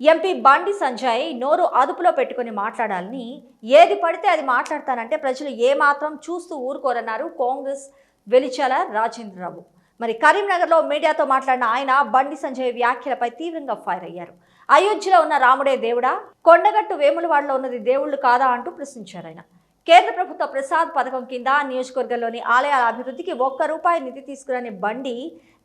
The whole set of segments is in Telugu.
ఎంపీ బండి సంజయ్ నోరు అదుపులో పెట్టుకుని మాట్లాడాలని ఏది పడితే అది మాట్లాడతానంటే ప్రజలు ఏమాత్రం చూస్తూ ఊరుకోరన్నారు కాంగ్రెస్ వెలిచాల రాజేంద్రరావు. మరి కరీంనగర్లో మీడియాతో మాట్లాడిన ఆయన బండి సంజయ్ వ్యాఖ్యలపై తీవ్రంగా ఫైర్ అయ్యారు. అయోధ్యలో ఉన్న రాముడే దేవుడా? కొండగట్టు వేములవాడలో ఉన్నది దేవుళ్ళు కాదా అంటూ ప్రశ్నించారు ఆయన. కేంద్ర ప్రభుత్వ ప్రసాద్ పథకం కింద నియోజకవర్గంలోని ఆలయాల అభివృద్ధికి ఒక్క రూపాయి నిధి తీసుకురాని బండి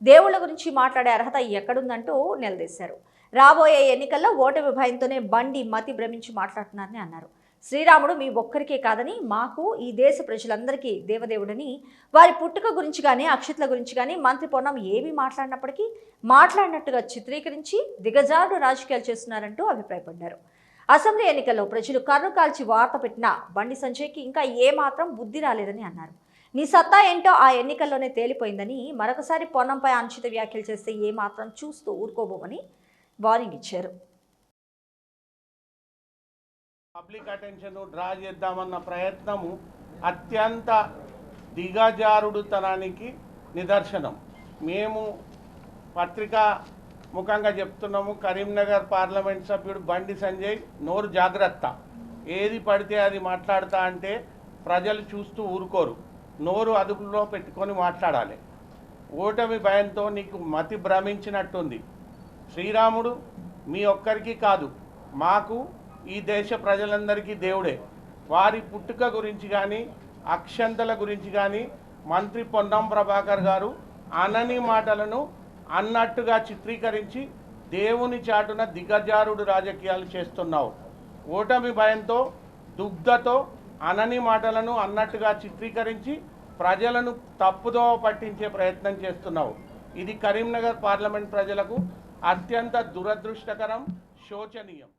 దేవుళ్ళ గురించి మాట్లాడే అర్హత ఎక్కడుందంటూ నిలదీశారు. రాబోయే ఎన్నికల్లో ఓటమి భయంతోనే బండి మతి భ్రమించి మాట్లాడుతున్నారని అన్నారు. శ్రీరాముడు మీ ఒక్కరికే కాదని మాకు ఈ దేశ ప్రజలందరికీ దేవదేవుడని వారి పుట్టుక గురించి కానీ అక్షతల గురించి కానీ మంత్రి పొన్నం ఏమీ మాట్లాడినప్పటికీ మాట్లాడినట్టుగా చిత్రీకరించి దిగజారుడు రాజకీయాలు చేస్తున్నారంటూ అభిప్రాయపడ్డారు. అసెంబ్లీ ఎన్నికల్లో ప్రజలు కర్రు కాల్చి వార్త పెట్టిన బండి సంజయ్కి ఇంకా ఏమాత్రం బుద్ధి రాలేదని అన్నారు. నీ సత్తా ఏంటో ఆ ఎన్నికల్లోనే తేలిపోయిందని మరొకసారి పొన్నంపై అనుచిత వ్యాఖ్యలు చేస్తే ఏమాత్రం చూస్తూ ఊరుకోబోమని వార్నింగ్ ఇచ్చారు. పబ్లిక్ అటెన్షన్ డ్రా చేద్దామన్న ప్రయత్నము అత్యంత దిగజారుడుతనానికి నిదర్శనం. మేము పత్రికా ముఖంగా చెప్తున్నాము కరీంనగర్ పార్లమెంట్ సభ్యుడు బండి సంజయ్ నోరు జాగ్రత్త. ఏది పడితే అది మాట్లాడతా అంటే ప్రజలు చూస్తూ ఊరుకోరు. నోరు అదుపులో పెట్టుకొని మాట్లాడాలి. ఓటమి భయంతో నీకు మతి భ్రమించినట్టుంది. శ్రీరాముడు మీ ఒక్కరికి కాదు మాకు ఈ దేశ ప్రజలందరికీ దేవుడే. వారి పుట్టుక గురించి కానీ అక్షంతల గురించి కానీ మంత్రి పొన్నం ప్రభాకర్ గారు అనని మాటలను అన్నట్టుగా చిత్రీకరించి దేవుని చాటున దిగజారుడు రాజకీయాలు చేస్తున్నావు. ఓటమి భయంతో దుగ్ధతో అనని మాటలను అన్నట్టుగా చిత్రీకరించి ప్రజలను తప్పుదోవ పట్టించే ప్రయత్నం చేస్తున్నావు. ఇది కరీంనగర్ పార్లమెంట్ ప్రజలకు అత్యంత దురదృష్టకరం శోచనీయం.